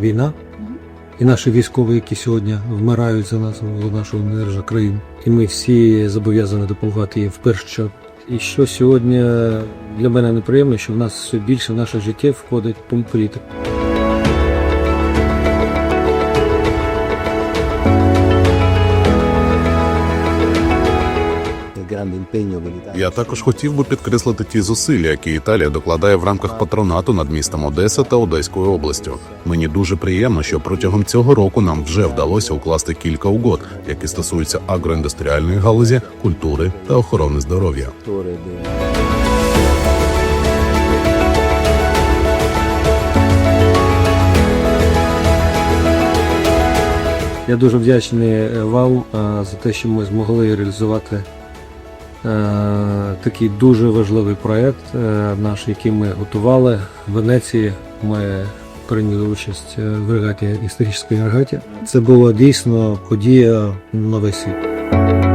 війна, і наші військові, які сьогодні вмирають за нас, за нашу державу країну. І ми всі зобов'язані допомагати їм в першу. І що сьогодні для мене неприємно, що в нас все більше в наше життя входить il Я також хотів би підкреслити ті зусилля, які Італія докладає в рамках патронату над містом Одеса та Одеською областю. Мені дуже приємно, що протягом цього року нам вже вдалося укласти кілька угод, які стосуються агроіндустріальної галузі, культури та охорони здоров'я. Я дуже вдячний е, вам е, за те, що ми змогли реалізувати такий дуже важливий проєкт, е, наш, який ми готували в Венеції. Ми прийняли участь е, в регаті історичній регаті. Це була дійсно подія весь світ.